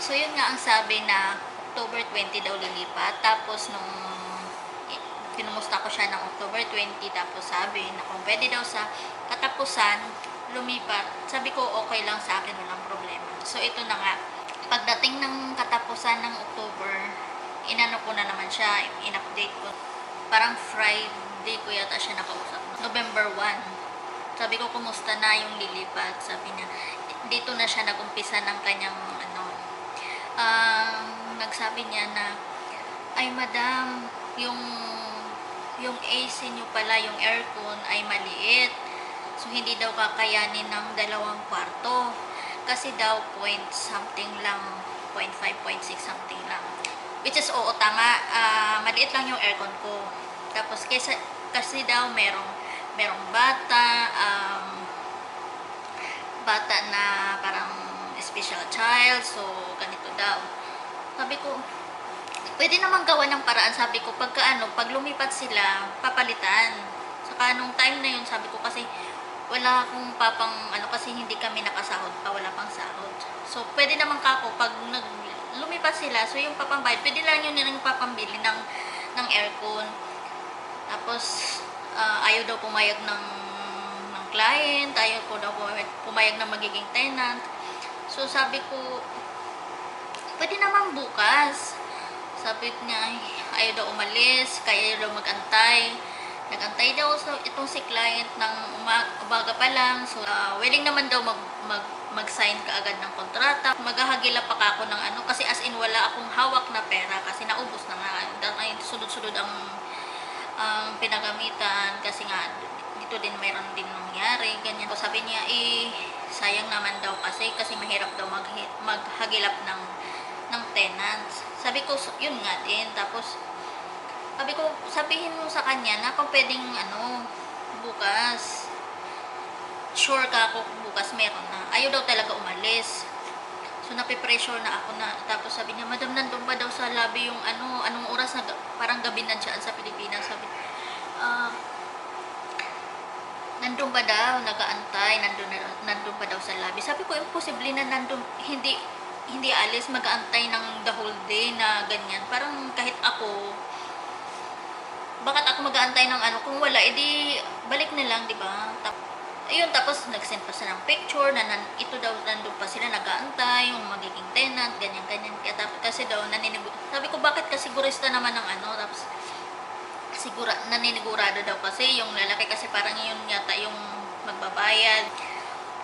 So yun nga ang sabi na October 20 daw lilipat. Tapos nung kinumusta ko siya ng October 20 tapos sabi na kung pwede daw sa katapusan lumipat. Sabi ko okay lang sa akin, walang problema. So ito na nga. Pagdating ng katapusan ng October, inano ko na naman siya, in-update ko. Parang Friday ko yata siya nakausap. November 1. Sabi ko, kumusta na yung lilipat? Sabi niya, dito na siya nagumpisa ng kanyang ano, ang nagsabi niya na ay madam yung yung AC niyo pala yung aircon ay maliit. So hindi daw kakayanin ng dalawang kwarto. Kasi daw point something lang 0.5, 0.6 something lang. Which is oo tama ah, maliit lang yung aircon ko. Tapos kesa, kasi daw merong merong bata um, bata na parang special child, so ganito daw. Sabi ko, pwede naman gawa ng paraan, sabi ko, pagka ano, pag lumipat sila, papalitan. Saka nung time na yun, sabi ko kasi, wala akong papang, ano, kasi hindi kami nakasahod pa, wala pang sahod. So, pwede naman kako, pag nag, lumipat sila, so yung papambayad, pwede lang yun yung papambili ng, ng aircon. Tapos, ah, ayaw daw pumayag ng, ng client, ayaw ko daw pumayag, pumayag ng magiging tenant. So, sabi ko, pwede naman bukas. Sabi niya, ay, ayaw daw umalis, kaya ayaw daw magantay. Nagantay daw so, itong si client ng uma- umaga pa lang. So, ah, willing naman daw mag, mag, mag-sign ka ng kontrata. Maghahagila pa ako ng ano, kasi as in wala akong hawak na pera kasi naubos na nga. Dahil sunod-sunod ang ang pinagamitan kasi nga dito din mayroon din nangyari ganyan so sabi niya eh sayang naman daw kasi kasi mahirap daw mag maghagilap ng tenants sabi ko "So, yun nga din. Tapos sabi ko sabihin mo sa kanya na kung pwedeng ano bukas. Sure ka ako bukas meron na. Ayaw daw talaga umalis. So, nape-pressure na ako na. Tapos sabi niya, Madam, nandun ba daw sa lobby yung ano, anong oras na, parang gabi na dyan sa Pilipinas. Sabi, ah, nandun ba daw, nagaantay, nandun, na- nandun ba daw sa lobby. Sabi ko, imposible na nandun, hindi, hindi alis, mag-aantay ng the whole day na ganyan. Parang kahit ako, bakit ako mag-aantay ng ano, kung wala, edi balik na lang, di ba? Ayun, tapos nag-send pa sila ng picture na nan, ito daw nandun pa sila nag-aantay, yung magiging tenant, ganyan-ganyan. Kaya tapos kasi daw naninig Sabi ko, bakit kasigurista naman ng ano? Tapos, sigura, naninigurado daw kasi yung lalaki kasi parang yun yata yung magbabayad.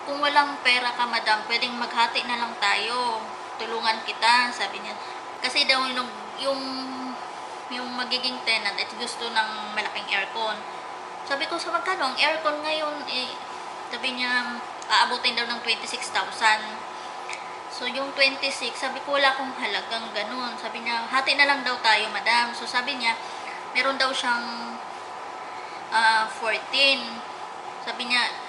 Kung walang pera ka, madam, pwedeng maghati na lang tayo. Tulungan kita, sabi niya. Kasi daw yung, yung, yung magiging tenant at gusto ng malaking aircon. Sabi ko, sa magkano ang aircon ngayon? Eh, sabi niya, aabutin daw ng 26,000. So, yung 26, sabi ko, wala akong halagang ganun. Sabi niya, hati na lang daw tayo, madam. So, sabi niya, meron daw siyang ah, 14. Sabi niya,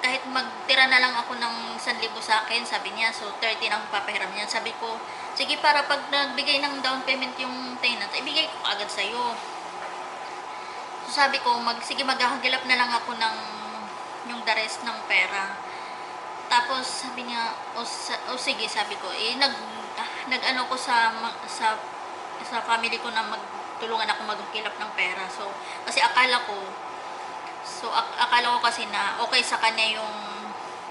kahit magtira na lang ako ng 1,000 sa akin, sabi niya, so 13 ang papahiram niya. Sabi ko, sige para pag nagbigay ng down payment yung tenant, ibigay ko agad sa'yo. So sabi ko, mag, sige maghahagilap na lang ako ng yung the rest ng pera. Tapos sabi niya, o, sa- o sige, sabi ko, eh nag ah, nag-ano ko sa sa sa family ko na magtulungan ako magkilap ng pera. So kasi akala ko So ak- akala ko kasi na okay sa kanya yung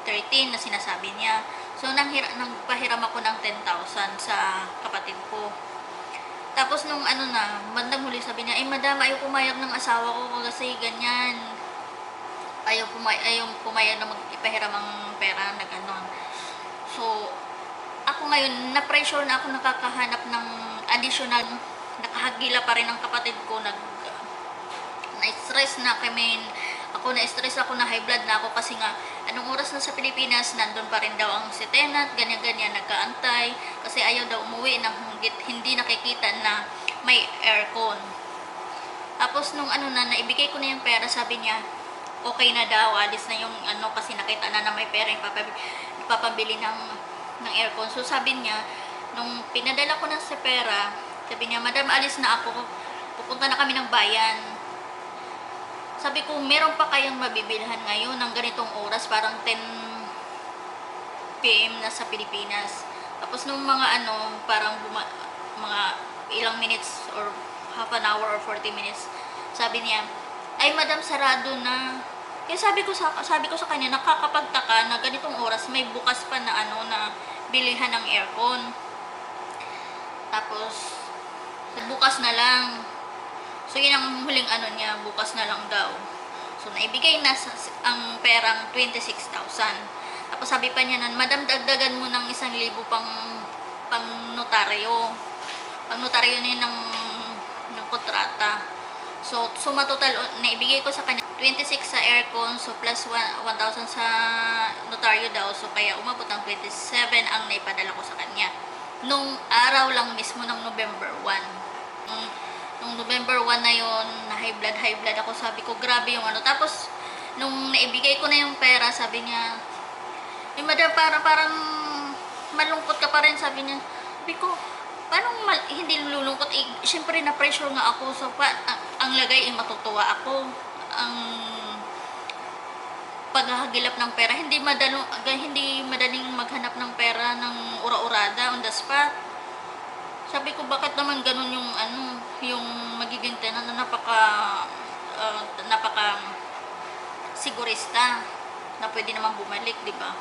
13 na sinasabi niya. So nanghira nagpahiram ako ng 10,000 sa kapatid ko. Tapos nung ano na, bandang huli sabi niya, "Eh madam, ayaw pumayag ng asawa ko kasi ganyan." Ayaw pumay ayaw pumayag na mag-ipahiram ang pera na ganon. So ako ngayon, na-pressure na ako nakakahanap ng additional nakahagila pa rin ang kapatid ko nag na-stress na kami ako na-stress ako na high blood na ako kasi nga anong oras na sa Pilipinas nandun pa rin daw ang si tenant ganyan-ganyan nagkaantay kasi ayaw daw umuwi nang hindi, hindi nakikita na may aircon. Tapos nung ano na naibigay ko na yung pera sabi niya okay na daw alis na yung ano kasi nakita na na may pera yung papabili, papabili ng ng aircon. So sabi niya nung pinadala ko na sa pera sabi niya madam alis na ako. Pupunta na kami ng bayan sabi ko, meron pa kayang mabibilhan ngayon ng ganitong oras, parang 10 p.m. na sa Pilipinas. Tapos nung mga ano, parang buma- mga ilang minutes or half an hour or 40 minutes, sabi niya, ay madam sarado na. Kaya sabi ko sa sabi ko sa kanya nakakapagtaka na ganitong oras may bukas pa na ano na bilihan ng aircon. Tapos bukas na lang. So yun ang huling ano niya, bukas na lang daw. So naibigay na sa, ang perang 26,000. Tapos sabi pa niya na, Madam, dagdagan mo ng isang libo pang pang notaryo. Pang notaryo niya ng, ng kontrata. So, suma total, naibigay ko sa kanya 26 sa aircon, so plus 1 1,000 sa notaryo daw. So, kaya umabot ng 27 ang naipadala ko sa kanya. Nung araw lang mismo ng November 1. Nung, November 1 na yon na high blood, high blood ako, sabi ko, grabe yung ano. Tapos, nung naibigay ko na yung pera, sabi niya, eh, madam, parang, parang malungkot ka pa rin, sabi niya. Sabi ko, mal- hindi lulungkot? Eh, Siyempre, na-pressure nga ako. So, pa, ang, ang lagay, eh, matutuwa ako. Ang paghahagilap ng pera, hindi madalo, hindi madaling maghanap ng pera ng ura-urada on the spot. Sabi ko, bakit naman ganun yung ano, yung magiging tenant na napaka, ah, napaka sigurista na pwede naman bumalik, di ba?